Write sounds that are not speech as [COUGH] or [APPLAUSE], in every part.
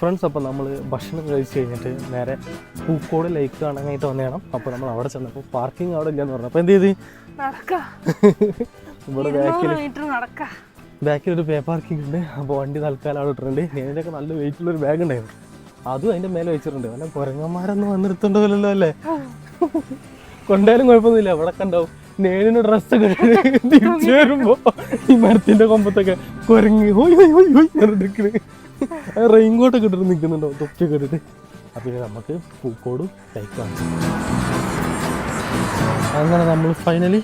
Friends അപ്പോൾ നമ്മൾ ഭക്ഷണം കഴിച്ച് കഴിഞ്ഞിട്ട് നേരെ പൂക്കോട് ലേക്ക് കാണാനായിട്ട് വന്നതാണ്. അപ്പോൾ നമ്മൾ അവിടെ ചെന്നപ്പോൾ പാർക്കിംഗ് അവിടെ ഇല്ലെന്ന് പറഞ്ഞു. അപ്പോൾ എന്ത് ചെയ്ത്? നടക്ക. ഇവിടെ ബാക്കിൽ ഒരു പേ പാർക്കിംഗ് ഉണ്ട്. അപ്പോൾ വണ്ടി തൽക്കാലം അവിടെ ഇട്ടിട്ടുണ്ട്. ഇതിന്റെയൊക്കെ നല്ല വെയിറ്റുള്ളൊരു ബാഗ് ഉണ്ടായിരുന്നു. അതും അതിന്റെ മേലെ വെച്ചിട്ടുണ്ട്. അല്ല കുരങ്ങന്മാരൊന്നും വന്നിരുത്തുണ്ടല്ലോ അല്ലേ? കൊണ്ടാലും കുഴപ്പമൊന്നുമില്ല. അവിടെ കണ്ടാവും നേരിന് ഡ്രസ്സൊക്കെ തിരിച്ചു വരുമ്പോ ഈ മരത്തിന്റെ കൊമ്പത്തൊക്കെ കുരങ്ങി ഹോയ് ഹോയ് ഹോയ് ഹോയ് പറഞ്ഞിട്ട് റെയിൻ കോട്ടൊക്കെ ഇട്ടിട്ട് നിൽക്കുന്നുണ്ടോ തൊപ്പിയൊക്കെ ഇട്ടിട്ട്. അപ്പം ഇനി നമുക്ക് പൂക്കോട് ലൈക്കാണ് അങ്ങനെ നമ്മൾ ഫൈനലി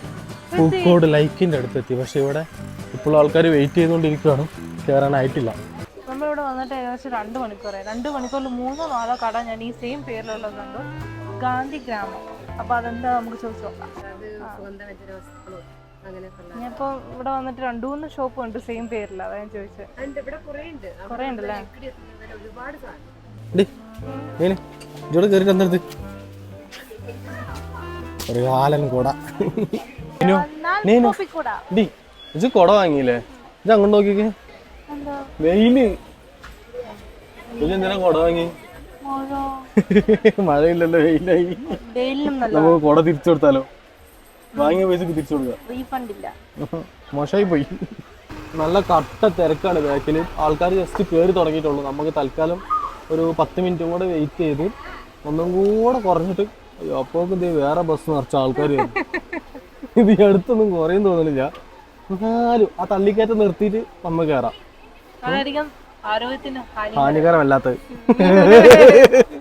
പൂക്കോട് ലൈക്കിന്റെ അടുത്തെത്തി. പക്ഷേ ഇവിടെ ഇപ്പോൾ ആൾക്കാർ വെയിറ്റ് ചെയ്തുകൊണ്ടിരിക്കുകയാണ്. കയറാനായിട്ടില്ല നമ്മളിവിടെ വന്നിട്ട് ഏകദേശം രണ്ട് മണിക്കൂറായി. രണ്ട് മണിക്കൂറിൽ മൂന്നോ നാലോ കട ഞാൻ ഈ സെയിം പേരിലുള്ളത് കണ്ടു ഗാന്ധി ഗ്രാമം. അപ്പോൾ അതെന്താ നമുക്ക് ചോദിച്ചു നോക്കാം. ഞാനിപ്പോ ഇവിടെ വന്നിട്ട് രണ്ടു മൂന്ന് ഷോപ്പ് ഉണ്ട് സെയിം പേരിൽ അതാ ഞാൻ ചോദിച്ചത് കുറേ ഉണ്ടല്ലേ? ഇതോടെ കയറിട്ട് എന്തെടുത്ത് ഒരു കാലൻ കൂട. ഇത് കൊട വാങ്ങിയില്ലേ? ഇത് അങ്ങോട്ട് നോക്കിക്കേ. വെയിൽ. ഇത് എന്തിനാ കൊട വാങ്ങി? മഴ [LAUGHS] മഴയില്ലല്ലോ വെയിലായി. നല്ല നമുക്ക് കുട തിരിച്ചു കൊടുത്താലോ? വാങ്ങിയ പൈസക്ക് തിരിച്ചു കൊടുക്കാം റീഫണ്ട് ഇല്ല [LAUGHS] മോശമായി പോയി നല്ല കട്ട തിരക്കാണ് ബാക്കിൽ ആൾക്കാർ ജസ്റ്റ് കയറി തുടങ്ങിയിട്ടുള്ളൂ. നമുക്ക് തൽക്കാലം ഒരു പത്ത് മിനിറ്റും കൂടെ വെയിറ്റ് ചെയ്ത് ഒന്നും കൂടെ കുറഞ്ഞിട്ട് അയ്യോ അപ്പോൾ [LAUGHS] ഇത് വേറെ ബസ് നിറച്ച ആൾക്കാർ ഇത് ഈ അടുത്തൊന്നും കുറയും തോന്നുന്നില്ല എന്നാലും ആ തള്ളിക്കയറ്റം നിർത്തിയിട്ട് നമ്മൾ കയറാം ഹാനികരമല്ലാത്തത്. [LAUGHS]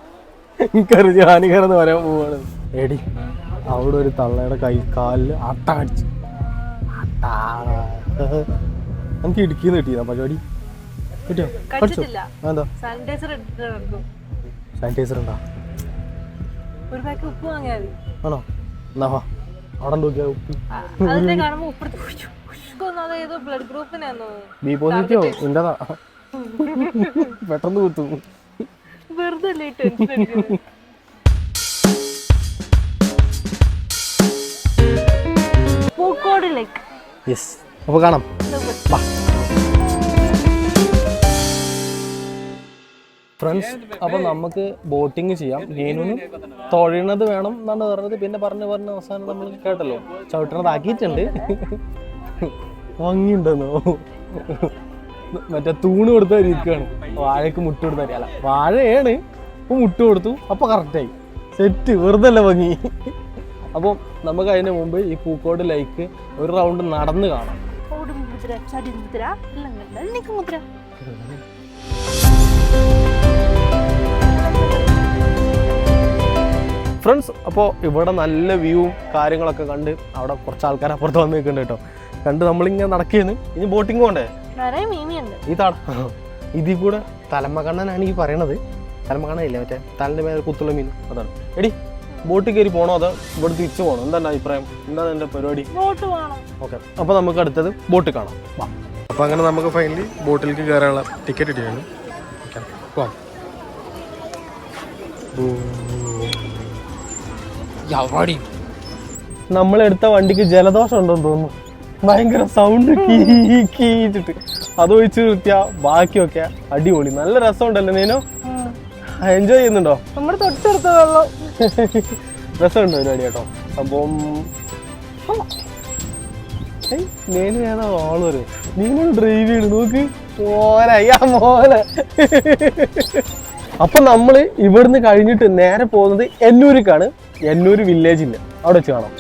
എനിക്കറിയാം ഹാനികരം എന്ന് പറയാൻ പോവാണ്. എടി അവിടെ ഒരു തള്ളയുടെ കൈ കാലിൽ അട്ട അടിച്ചു. അട്ടാ. നമുക്ക് ഇടുക്കിന്ന് കിട്ടിയതാ പരിപാടി കിട്ടിയോ? പഠിച്ചോ? എന്താ? സാനിറ്റൈസർ ഉണ്ടാ? ആണോ? എന്നാ അവിടെ നോക്കിയാ ഉപ്പ്. ബി പോസിറ്റീവോ [LAUGHS] പെട്ടെന്ന് കുത്തും. വെറുതെ ലേക്ക് യെസ് അപ്പോൾ കാണാം. ഫ്രണ്ട്സ് അപ്പോൾ നമുക്ക് ബോട്ടിങ് ചെയ്യാം. ഗെയിനൂന് തൊഴണത് വേണം എന്നാണ് പറഞ്ഞത്. പിന്നെ പറഞ്ഞ് പറഞ്ഞ് അവസാനം നമ്മൾ കേട്ടല്ലോ. ചവിട്ടണതാക്കിയിട്ടുണ്ട്. ഭംഗിയുണ്ടെന്നോ? മറ്റേ തൂണ് കൊടുത്ത ഇരിക്കുകയാണ് വാഴയ്ക്ക് മുട്ട് കൊടുത്ത അല്ല വാഴയാണ്. അപ്പോൾ മുട്ട് കൊടുത്തു. അപ്പൊ കറക്റ്റായി സെറ്റ് വെറുതെ അല്ല ഭംഗി. അപ്പോൾ നമുക്ക് അതിന് മുമ്പ് ഈ പൂക്കോട് ലൈക്ക് ഒരു റൗണ്ട് നടന്ന് കാണാം. മുദ്ര ഫ്രണ്ട്സ് അപ്പോൾ ഇവിടെ നല്ല വ്യൂവും കാര്യങ്ങളൊക്കെ കണ്ട് അവിടെ കുറച്ച് ആൾക്കാർ അപ്പുറത്ത് വന്ന് നിൽക്കുന്നുണ്ട് കേട്ടോ. കണ്ട് നമ്മളിങ്ങനെ നടക്കിയെന്ന് ഇനി ബോട്ടിങ് നിറയെ മീമിയുണ്ട് ഈ താട [LAUGHS] ഇതിൽ കൂടെ തലമകണ്ണനാണ് ഈ പറയണത്. തലമകണ്ണയില്ലേ മറ്റേ? തലന്റെ മേലെ കുത്തുള്ള മീൻ. അതാണ്. എടി ബോട്ടിൽ കയറി പോണോ അതോ ഇവിടെ തിരിച്ചു പോണോ? എന്താണ് അഭിപ്രായം? എന്താണ് എന്റെ പരിപാടി? ബോട്ട് വേണം. ഓക്കെ. അപ്പോൾ നമുക്ക് അടുത്തത് ബോട്ട് കാണാം. വാ. അപ്പോൾ അങ്ങനെ നമുക്ക് ഫൈനലി ബോട്ടിലേക്ക് കയറാനുള്ള ടിക്കറ്റ് ഇട്ടിരുന്നു ഓക്കെ. പോവാം നമ്മളെടുത്ത വണ്ടിക്ക് ജലദോഷം ഉണ്ടെന്ന് തോന്നുന്നു. ഭയങ്കര സൗണ്ട് കീച്ചിട്ട് അത് കിട്ടിയ നിർത്തിയ ബാക്കിയൊക്കെ അടിപൊളി. നല്ല രസമുണ്ടല്ലോ നീനോ. എൻജോയ് ചെയ്യുന്നുണ്ടോ? നമ്മുടെ തൊട്ടടുത്ത വെള്ളം. [LAUGHS] രസമുണ്ടോ പരിപാടി കേട്ടോ? സംഭവം ഏതാ ആളൊരു നീനു ഡ്രൈവ് ചെയ്യണു നോക്ക്. മോനെ അയ്യാ മോനെ. അപ്പൊ നമ്മൾ ഇവിടുന്ന് കഴിഞ്ഞിട്ട് നേരെ പോകുന്നത് എന്നൂരിക്കാണ് എന്നൂര് വില്ലേജില്ല അവിടെ വെച്ച് കാണാം.